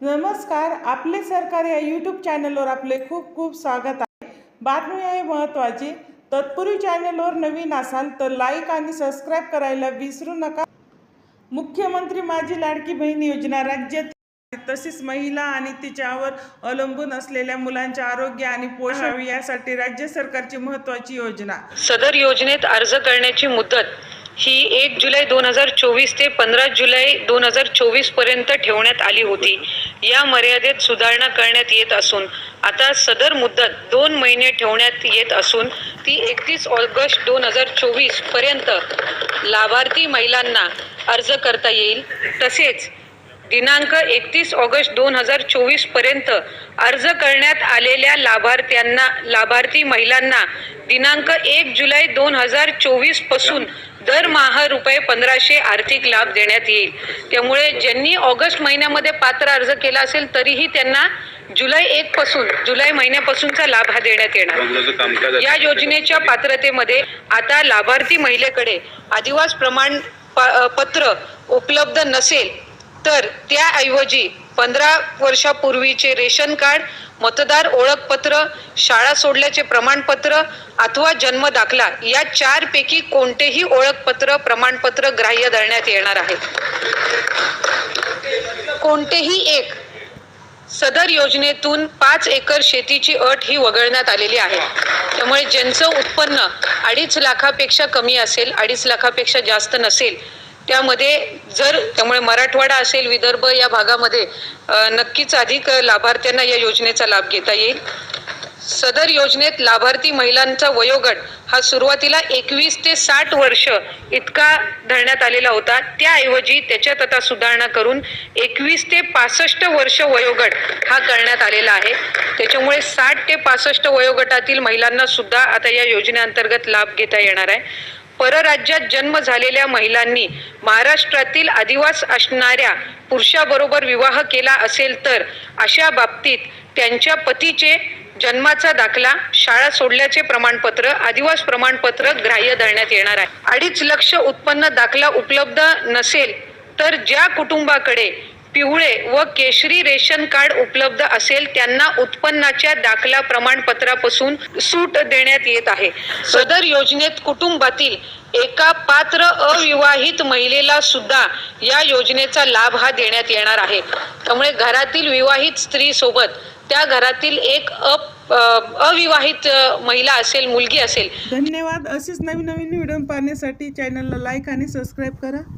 नमस्कार आपले सरकार या यूट्यूब चॅनलवर आपले खूप खूप स्वागत आहे. बातमी आहे महत्त्वाची तत्पूर्वी चॅनलवर नवीन असाल तर लाईक आणि सबस्क्राईब करायला विसरू नका. मुख्यमंत्री माझी लाडकी बहीण योजना राज्यात तसेच महिला आणि तिच्यावर अवलंबून असलेल्या मुलांचे आरोग्य आणि पोषण यासाठी राज्य सरकारची महत्त्वाची योजना. सदर योजनेत अर्ज करण्याची मुदत ही एक जुलै दोन हजार चोवीस ते पंधरा जुलै दोन हजार चोवीसपर्यंत ठेवण्यात आली होती. या मर्यादेत सुधारणा करण्यात येत असून आता सदर मुदत दोन महिने ठेवण्यात येत असून ती एकतीस ऑगस्ट दोन हजार चोवीसपर्यंत लाभार्थी महिलांना अर्ज करता येईल. तसेच दिनांक एकतीस ऑगस्ट दोन हजार चोवीसपर्यंत अर्ज करण्यात आलेल्या लाभार्थ्यांना लाभार्थी महिलांना दिनांक एक जुलै दोन हजार चोवीसपासून दरमहा रुपये पंधराशे आर्थिक लाभ देण्यात येईल. त्यामुळे ज्यांनी ऑगस्ट महिन्यामध्ये पात्र अर्ज केला असेल तरीही त्यांना जुलै एक पासून जुलै महिन्यापासूनचा लाभ हा देण्यात येणार. या योजनेच्या पात्रतेमध्ये आता लाभार्थी महिलेकडे आदिवास प्रमाण प- पत्र उपलब्ध नसेल तर त्याऐवजी पंधरा वर्षापूर्वीचे रेशन कार्ड मतदार ओळखपत्र शाळा सोडल्याचे प्रमाणपत्र अथवा जन्म दाखला या चार पैकी कोणतेही ओळखपत्र प्रमाणपत्र ग्राह्य धरण्यात येणार आहे कोणतेही एक सदर योजनेतून पाच एकर शेतीची अट ही वगळण्यात आलेली आहे. त्यामुळे ज्यांचं उत्पन्न अडीच लाखापेक्षा कमी असेल अडीच लाखापेक्षा जास्त नसेल त्यामध्ये जर त्यामुळे मराठवाडा असेल विदर्भ या भागामध्ये नक्कीच अधिक लाभार्थ्यांना या योजनेचा लाभ घेता येईल. सदर योजनेत लाभार्थी महिलांचा वयोगट हा सुरुवातीला एकवीस ते साठ वर्ष इतका धरण्यात आलेला होता. त्याऐवजी त्याच्यात आता सुधारणा करून एकवीस ते पासष्ट वर्ष वयोगट हा करण्यात आलेला आहे. त्याच्यामुळे साठ ते पासष्ट वयोगटातील महिलांना सुद्धा आता या योजनेअंतर्गत लाभ घेता येणार आहे. परराज्यात जन्म झालेल्या महिलांनी महाराष्ट्रातील आदिवास असणाऱ्या पुरुषाबरोबर विवाह केला असेल तर अशा बाबतीत त्यांच्या पतीचे जन्माचा दाखला शाळा सोडल्याचे प्रमाणपत्र आदिवास प्रमाणपत्र ग्राह्य धरण्यात येणार आहे. अडीच लक्ष उत्पन्न दाखला उपलब्ध नसेल तर ज्या कुटुंबाकडे पिवळे व केशरी रेशन कार्ड उपलब्ध असेल त्यांना उत्पन्नाच्या दाखला प्रमाणपत्रापासून सूट देण्यात येत आहे. सदर योजनेत कुटुंबातील एका पात्र अविवाहित महिलेला सुद्धा या योजनेचा लाभ हा देण्यात येणार आहे. त्यामुळे घरातील विवाहित स्त्री सोबत त्या घरातील एक अप अविवाहित महिला असेल मुलगी असेल. धन्यवाद. असेच नवीन नवीन व्हिडिओ पाहण्यासाठी चॅनलला लाईक आणि सबस्क्राईब करा.